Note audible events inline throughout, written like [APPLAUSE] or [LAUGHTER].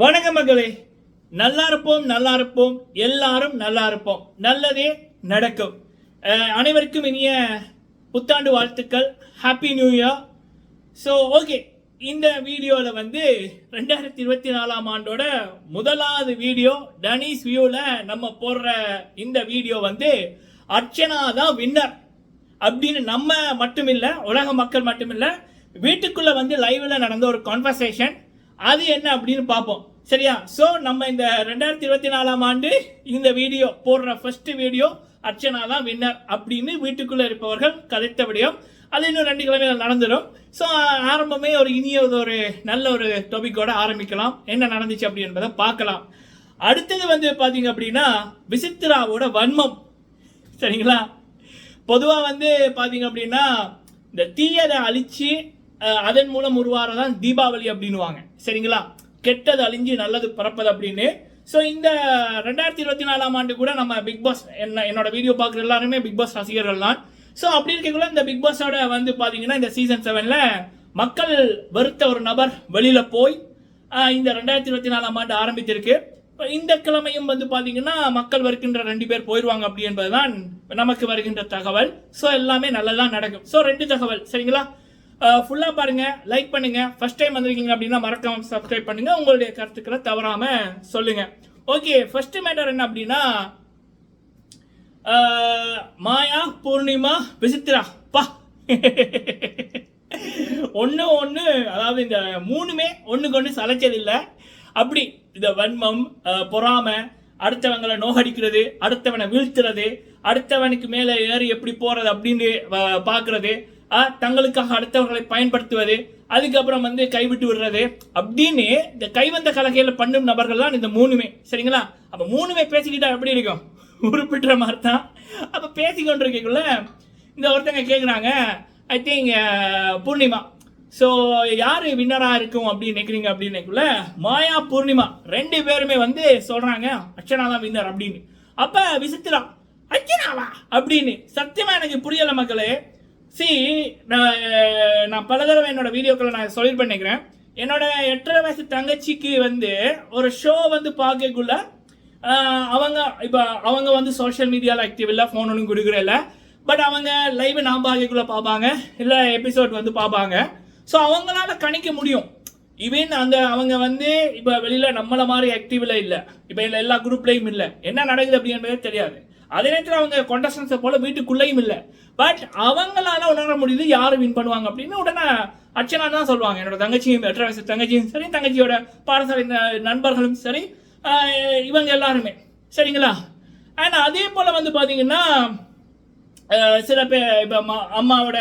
வணக்க மகளே. நல்லா இருப்போம் நல்லா இருப்போம். எல்லாரும் நல்லா இருப்போம். நல்லதே நடக்கும். அனைவருக்கும் இனிய புத்தாண்டு வாழ்த்துக்கள். Happy new year so okay இந்த வீடியோவில் வந்து ரெண்டாயிரத்தி இருபத்தி நாலாம் ஆண்டோட முதலாவது வீடியோ டனிஸ் வியூவில் நம்ம போடுற இந்த வீடியோ வந்து அர்ச்சனா தான் வின்னர் அப்படின்னு நம்ம மட்டும் இல்லை உலக மக்கள் மட்டும் இல்லை வீட்டுக்குள்ளே வந்து லைவில் நடந்த ஒரு கான்வர்சேஷன் அது என்ன அப்படின்னு பார்ப்போம். சரியா? ஸோ நம்ம இந்த ரெண்டாயிரத்தி இருபத்தி நாலாம் ஆண்டு இந்த வீடியோ போடுற ஃபர்ஸ்ட் வீடியோ அர்ச்சனா தான் வின்னர் அப்படின்னு வீட்டுக்குள்ளே இருப்பவர்கள் கதைத்த விடியும். அது இன்னும் ரெண்டு கிழமைகள் நடந்துடும் ஸோ ஆரம்பமே ஒரு இனிய ஒரு நல்ல ஒரு டொபிக்கோட ஆரம்பிக்கலாம். என்ன நடந்துச்சு அப்படி என்பதை பார்க்கலாம். அடுத்தது வந்து பார்த்தீங்க அப்படின்னா விசித்ராவோட வன்மம். சரிங்களா? பொதுவாக வந்து பார்த்தீங்க அப்படின்னா இந்த தீயதை அழித்து அதன் மூலம் தான் தீபாவளி அப்படின்னுவாங்க. சரிங்களா? கெட்டது அழிஞ்சு நல்லது பிறப்பது அப்படின்னு. ஸோ இந்த ரெண்டாயிரத்தி இருபத்தி நாலாம் ஆண்டு கூட நம்ம பிக் பாஸ் என்ன என்னோட வீடியோ பார்க்குற எல்லாருமே பிக் பாஸ் ரசிகர்கள் தான். ஸோ அப்படி இருக்கக்குள்ள இந்த பிக் பாஸோட வந்து பார்த்தீங்கன்னா இந்த சீசன் செவனில் மக்கள் வெறுத்த ஒரு நபர் வெளியில் போய் இந்த ரெண்டாயிரத்தி இருபத்தி நாலாம் ஆண்டு ஆரம்பித்திருக்கு. இப்போ இந்த கிழமையும் வந்து பார்த்தீங்கன்னா மக்கள் வருகின்ற ரெண்டு பேர் போயிடுவாங்க அப்படி என்பதுதான் நமக்கு வருகின்ற தகவல். ஸோ எல்லாமே நல்லதான் நடக்கும். ஸோ ரெண்டு தகவல் சரிங்களா? ஃபுல்லாக பாருங்கள் லைக் பண்ணுங்கள் ஃபஸ்ட் டைம் வந்திருக்கீங்க அப்படின்னா மறக்காமல் சப்ஸ்கிரைப் பண்ணுங்கள் உங்களுடைய கருத்துக்களை தவறாமல் சொல்லுங்கள் ஓகே ஃபஸ்ட்டு மேட்டர் என்ன அப்படின்னா மாயா பூர்ணிமா விசித்ரா பா. [LAUGHS] ஒன்று ஒன்று அதாவது இந்த மூணுமே ஒன்றுக்கு ஒன்று சலைச்சது இல்லை அப்படி இந்த வன்மம் பொறாமை அடுத்தவங்களை நோகடிக்கிறது அடுத்தவனை வீழ்த்துறது அடுத்தவனுக்கு மேலே ஏறி எப்படி போகிறது அப்படின்னு பார்க்குறது தங்களுக்காக அடுத்தவர்களை பயன்படுத்துவது அதுக்கப்புறம் வந்து கைவிட்டு விடுறது. அப்படின்னு இந்த கைவந்த கலகையில் பண்ணும் நபர்கள் தான் இந்த மூணுமே. சரிங்களா? அப்போ மூணுமே பேசிக்கிட்டா எப்படி இருக்கும்? உருப்பிடுற மாதிரி தான். அப்போ பேசிக்கொண்டிருக்கக்குள்ள இந்த ஒருத்தங்க கேட்குறாங்க ஐ திங்க் பூர்ணிமா. ஸோ யார் வின்னராக இருக்கும் அப்படின்னு நினைக்கிறீங்க அப்படின்னுக்குள்ள மாயா பூர்ணிமா. ரெண்டு பேருமே வந்து சொல்கிறாங்க அர்ச்சனா தான் வின்னர் அப்படின்னு. அப்போ விசித்திரா அர்ச்சனாவா? அப்படின்னு. சத்தியமாக எனக்கு புரியலை மக்களே சி நான் நான் பல தடவை என்னோட வீடியோக்களை நான் சொல்லியிருப்பேன் நினைக்கிறேன் என்னோட எட்டரை வயசு தங்கச்சிக்கு வந்து ஒரு ஷோ வந்து பார்க்கக்குள்ள அவங்க இப்போ அவங்க வந்து சோஷியல் மீடியாவில் ஆக்டிவ் இல்லை ஃபோன் ஒன்றும் கொடுக்குற பட் அவங்க லைவ் நான் பார்க்கக்குள்ள பார்ப்பாங்க இல்லை எபிசோட் வந்து பார்ப்பாங்க. ஸோ அவங்களால கணிக்க முடியும். ஈவன் அந்த அவங்க வந்து இப்போ வெளியில் நம்மளை மாதிரி ஆக்டிவ்ல இல்லை. இப்போ எல்லா குரூப்லேயும் இல்லை. என்ன நடக்குது அப்படின்றதே தெரியாது. அதே நேரத்தில் அவங்க கொண்டஸ்டன்ஸை போல வீட்டுக்குள்ளேயும் இல்லை. பட் அவங்களால உணர முடியுது யார் வின் பண்ணுவாங்க அப்படின்னு உடனே அர்ச்சனா தான் சொல்லுவாங்க. என்னோட தங்கச்சியும் எட்டரை வயசு தங்கச்சியும் சரி தங்கச்சியோட பாடசாலை ந- நண்பர்களும் சரி இவங்க எல்லாருமே. சரிங்களா? அண்ட் அதே போல் வந்து பார்த்தீங்கன்னா சில பேர் இப்போ அம்மாவோட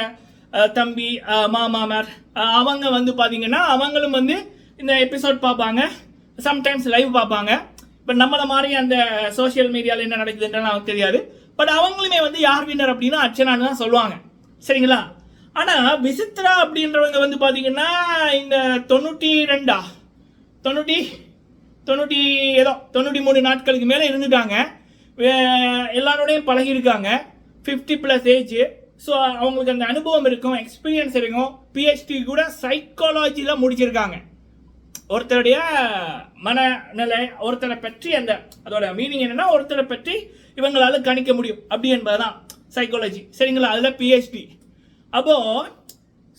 தம்பி மாமாமார் அவங்க வந்து பார்த்தீங்கன்னா அவங்களும் வந்து இந்த எபிசோட் பார்ப்பாங்க. சம்டைம்ஸ் லைவ் பார்ப்பாங்க. இப்போ நம்மள மாதிரி அந்த சோஷியல் மீடியாவில் என்ன நடக்குதுன்றலாம் நமக்கு தெரியாது. பட் அவங்களுமே வந்து யார் வின்னர் அப்படின்னா அர்ச்சனான்னு தான் சொல்லுவாங்க. சரிங்களா? ஆனால் விசித்ரா அப்படின்றவங்க வந்து பார்த்தீங்கன்னா இந்த தொண்ணூற்றி ரெண்டா? தொண்ணூற்றி தொண்ணூற்றி ஏதோ தொண்ணூற்றி மூணு நாட்களுக்கு மேலே இருந்துட்டாங்க. வே- எல்லாரோடையும் பழகியிருக்காங்க. ஃபிஃப்டி ப்ளஸ் ஏஜ் ஸோ அவங்களுக்கு அந்த அனுபவம் இருக்கும் எக்ஸ்பீரியன்ஸ் இருக்கும். பிஹெச்டி கூட சைக்காலஜியில் முடிச்சிருக்காங்க. ஒருத்தருடைய மனநிலை ஒருத்தரை பற்றி அந்த அதோட மீனிங் என்னன்னா ஒருத்தரை பற்றி இவங்களால கணிக்க முடியும். அப்படி என்பதுதான் சைக்காலஜி சரிங்களா? அதில் பிஹெச்டி அப்போ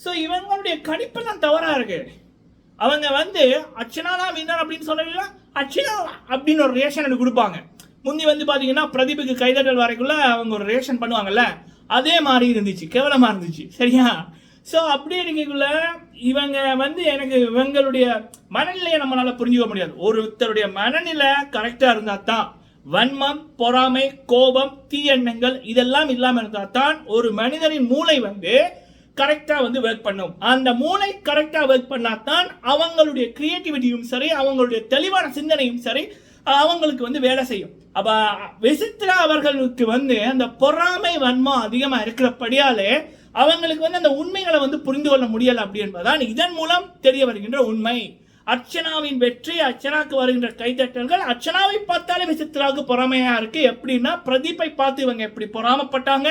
ஸோ இவங்களுடைய கணிப்பெல்லாம் தவறா இருக்கு. அவங்க வந்து அர்ச்சனா தான் வின்னர் அப்படின்னு சொல்லலாம் அர்ச்சனா அப்படின்னு ஒரு ரேஷன் எனக்கு கொடுப்பாங்க. முந்தி வந்து பார்த்தீங்கன்னா பிரதீபுக்கு கைதட்டல் வரைக்குள்ள அவங்க ஒரு ரேஷன் பண்ணுவாங்கல்ல அதே மாதிரி இருந்துச்சு. கேவலமாக இருந்துச்சு. சரியா? ஸோ அப்படி இருக்கக்குள்ள இவங்க வந்து எனக்கு இவங்களுடைய மனநிலையை நம்மளால் புரிஞ்சுக்க முடியாது. ஒருத்தருடைய மனநிலை கரெக்டாக இருந்தால் தான் வன்மம் பொறாமை கோபம் தீயெண்ணங்கள் இதெல்லாம் இல்லாமல் இருந்தால் தான் ஒரு மனிதனின் மூளை வந்து கரெக்டாக வந்து ஒர்க் பண்ணும். அந்த மூளை கரெக்டாக ஒர்க் பண்ணால் தான் அவங்களுடைய கிரியேட்டிவிட்டியும் சரி அவங்களுடைய தெளிவான சிந்தனையும் சரி அவங்களுக்கு வந்து வேலை செய்யும். அப்போ விசித்ரா அவர்களுக்கு வந்து அந்த பொறாமை வன்மம் அதிகமாக இருக்கிறபடியாலே அவங்களுக்கு வந்து அந்த உண்மைகளை வந்து புரிந்து கொள்ள முடியலை அப்படி என்பதுதான் இதன் மூலம் தெரிய வருகின்ற உண்மை. அர்ச்சனாவின் வெற்றி அர்ச்சனாக்கு வருகின்ற கைதட்டல்கள் அர்ச்சனாவை பார்த்தாலே விசித்ராவுக்கு பொறாமையா இருக்கு. எப்படின்னா பிரதீப்பை பார்த்து இவங்க எப்படி பொறாமப்பட்டாங்க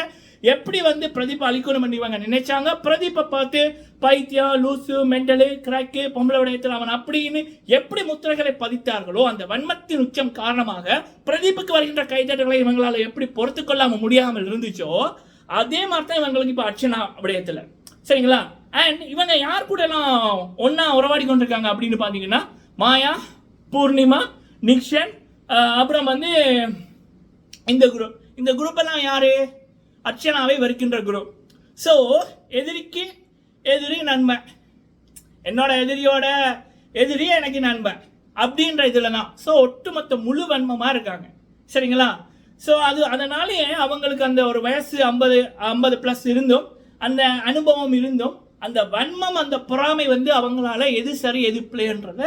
எப்படி வந்து பிரதீப் அழிக்கணும் பண்ணி இவங்க நினைச்சாங்க. பிரதீப்பை பார்த்து பைத்தியம் லூசு மெண்டலு கிராக்கு பொம்பளை விடயத்தில் அவன் அப்படின்னு எப்படி முத்திரைகளை பதித்தார்களோ அந்த வன்மத்தின் உச்சம் காரணமாக பிரதீப்புக்கு வருகின்ற கைதட்டல்களை இவங்களால எப்படி பொறுத்து கொள்ளாமல் முடியாமல் இருந்துச்சோ அதே மாதிரி தான் இவங்களுக்கு இப்போ அர்ச்சனா விடயத்தில். சரிங்களா? அண்ட் இவங்க யார் கூட எல்லாம் ஒன்றா உறவாடி கொண்டிருக்காங்க அப்படின்னு பார்த்தீங்கன்னா மாயா பூர்ணிமா நிக்ஷன் அப்புறம் வந்து இந்த குரூப் இந்த குரூப் எல்லாம் யாரு? அர்ச்சனாவை வருகின்ற குரூப் ஸோ எதிரிக்கு எதிரி நன்மை என்னோட எதிரியோட எதிரி எனக்கு நண்பன் அப்படின்ற இதில் தான் ஸோ ஒட்டுமொத்த முழு வன்மமாக இருக்காங்க. சரிங்களா? ஸோ அது அதனாலேயே அவங்களுக்கு அந்த ஒரு வயசு ஐம்பது ஐம்பது ப்ளஸ் இருந்தும் அந்த அனுபவம் இருந்தும் அந்த வன்மம் அந்த பொறாமை வந்து அவங்களால எது சரி எது பிள்ளைன்றத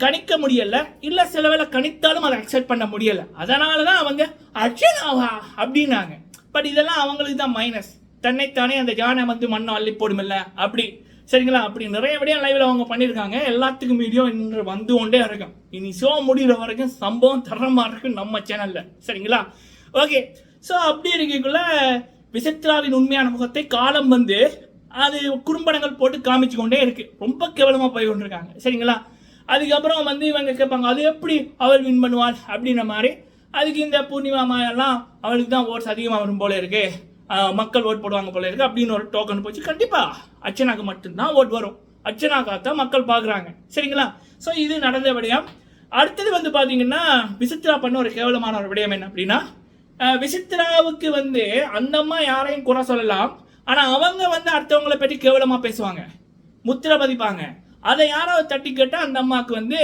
கணிக்க முடியல. இல்லை சில வேளை கணித்தாலும் அதை அக்செப்ட் பண்ண முடியல. அதனால தான் அவங்க அர்ஜுனாவா? அப்படின்னாங்க. பட் இதெல்லாம் அவங்களுக்கு தான் மைனஸ் தன்னைத்தானே அந்த ஜானை வந்து மண்ணை அள்ளி போடுமில்ல அப்படி. சரிங்களா? அப்படி நிறைய விடையும் லைவில் அவங்க பண்ணியிருக்காங்க. எல்லாத்துக்கும் வீடியோ இன்று வந்து கொண்டே இருக்கும். இனி ஷோ முடிகிற வரைக்கும் சம்பவம் தர்ற மாதிரி இருக்கும் நம்ம சேனலில் சரிங்களா? ஓகே ஸோ அப்படி இருக்கக்குள்ள விசித்ராவின் உண்மையான முகத்தை காலம் வந்து அது குறும்படங்கள் போட்டு காமிச்சு கொண்டே இருக்கு. ரொம்ப கேவலமாக போய் கொண்டிருக்காங்க. சரிங்களா? அதுக்கப்புறம் வந்து இவங்க கேட்பாங்க அது எப்படி அவள் வின் பண்ணுவாள் அப்படின்ற மாதிரி. அதுக்கு இந்த பூர்ணிமா மாயெல்லாம் அவளுக்கு தான் ஓட்ஸ் அதிகமாக வரும் போல இருக்குது மக்கள் ஓட் போடுவாங்க போல இருக்கு. அப்படின்னு ஒரு டோக்கன் போச்சு. கண்டிப்பா அர்ச்சனாக்கு மட்டும்தான் ஓட் வரும். அர்ச்சனாக்கா தான் மக்கள் பார்க்குறாங்க. சரிங்களா? ஸோ இது நடந்த விடயம். அடுத்தது வந்து பார்த்தீங்கன்னா விசித்ரா பண்ண ஒரு கேவலமான ஒரு விடயம் என்ன அப்படின்னா விசித்ராவுக்கு வந்து அந்த அம்மா யாரையும் குறை சொல்லலாம். ஆனால் அவங்க வந்து அடுத்தவங்களை பற்றி கேவலமாக பேசுவாங்க. முத்திரை பதிப்பாங்க. அதை யாராவது தட்டி கேட்டால் அந்த அம்மாவுக்கு வந்து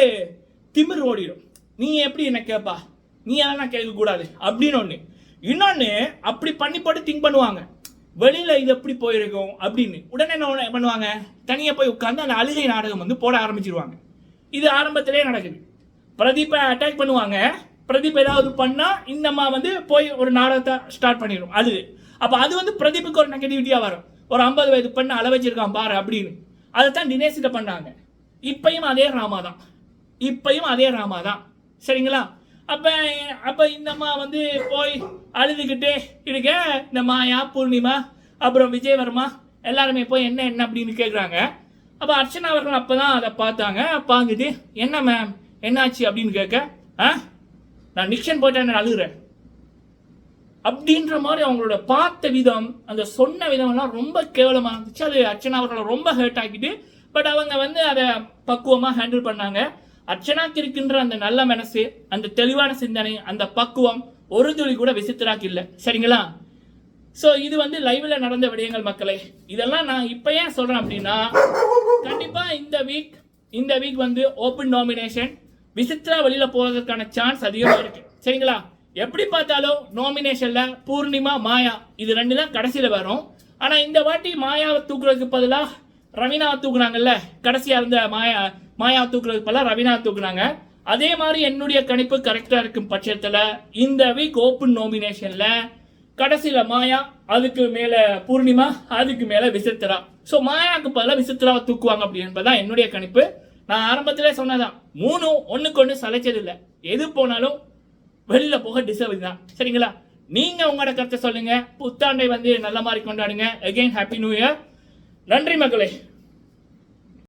திமிர் ஓடிடும் நீ எப்படி என்ன கேட்பா நீ அதெல்லாம் கேட்கக்கூடாது. அப்படின்னு ஒன்று இன்னொன்று அப்படி பண்ணி போட்டு திங்க் பண்ணுவாங்க. வெளியில் இது எப்படி போயிருக்கும் அப்படின்னு. உடனே என்ன பண்ணுவாங்க? தனியாக போய் உட்காந்து அந்த அழுகை நாடகம் வந்து போட ஆரம்பிச்சிருவாங்க. இது ஆரம்பத்திலே நடக்குது. பிரதீப்பை அட்டாக் பண்ணுவாங்க. பிரதீப் ஏதாவது பண்ணால் இந்த வந்து போய் ஒரு நாடகத்தை ஸ்டார்ட் பண்ணிடும் அது அப்போ அது வந்து பிரதீப்புக்கு ஒரு நெகட்டிவிட்டியாக வரும். ஒரு ஐம்பது வயது பெண்ணை அள வச்சிருக்கான் பாரு அப்படின்னு. அதை தான் தினேஷிட்ட பண்ணாங்க இப்பையும் அதே ராமா தான். இப்பையும் அதே ராமா தான். சரிங்களா? அப்போ அப்போ இந்த அம்மா வந்து போய் அழுதுகிட்டே இருக்க இந்த மாயா பூர்ணிமா அப்புறம் விஜயவர்மா எல்லாருமே போய் என்ன என்ன அப்படின்னு கேட்குறாங்க அப்போ அர்ச்சனா அவர்கள் அப்போ தான் அதை பார்த்தாங்க. பார்த்துட்டு என்ன மேம் என்னாச்சு அப்படின்னு கேட்க ஆ நான் நிக்ஷன் போயிட்டேன் நான் அழுகுறேன். அப்படின்ற மாதிரி அவங்களோட பார்த்த விதம் அந்த சொன்ன விதமெல்லாம் ரொம்ப கேவலமாக இருந்துச்சு. அது அர்ச்சனா அவர்களை ரொம்ப ஹர்ட் ஆக்கிட்டு பட் அவங்க வந்து அதை பக்குவமாக ஹேண்டில் பண்ணாங்க. அர்ச்சனாக்கு இருக்கின்ற அந்த நல்ல மனசு அந்த தெளிவான சிந்தனை அந்த பக்குவம் ஒரு துளி கூட விசித்திராக்கு இல்லை. சரிங்களா? ஸோ இது வந்து லைவில் நடந்த விடயங்கள் மக்களே. இதெல்லாம் நான் இப்போ ஏன் சொல்கிறேன் அப்படின்னா கண்டிப்பாக இந்த வீக் இந்த வீக் வந்து ஓப்பன் நாமினேஷன் விசித்ரா வெளியில் போகிறதுக்கான சான்ஸ் அதிகமாக இருக்கு. சரிங்களா? எப்படி பார்த்தாலும் நாமினேஷனில் பூர்ணிமா மாயா இது ரெண்டு தான் கடைசியில் வரும். ஆனால் இந்த வாட்டி மாயாவை தூக்குறதுக்கு பதிலாக ரவீனாவை தூக்குனாங்கல்ல? கடைசியா இருந்த மாயா மாயா தூக்குறதுக்கு பதிலா ரவீனாவை தூக்குனாங்க. அதே மாதிரி என்னுடைய கணிப்பு கரெக்டா இருக்கும் பட்சத்துல இந்த வீக் ஓப்பன் நாமினேஷன்ல கடைசியில மாயா அதுக்கு மேல பூர்ணிமா அதுக்கு மேல விசித்திரா. ஸோ மாயாவுக்கு பதிலாக விசித்திராவை தூக்குவாங்க அப்படி என்பதுதான் என்னுடைய கணிப்பு. நான் ஆரம்பத்திலே சொன்னதான் மூணு ஒன்றுக்கு ஒன்று சலைச்சது இல்லை. எது போனாலும் வெளியில போக டிசர்வ் தான். சரிங்களா? நீங்க உங்களோட கருத்தை சொல்லுங்க. புத்தாண்டை வந்து நல்ல மாதிரி கொண்டாடுங்க. அகைன் ஹாப்பி நியூ இயர் நன்றி மகளே.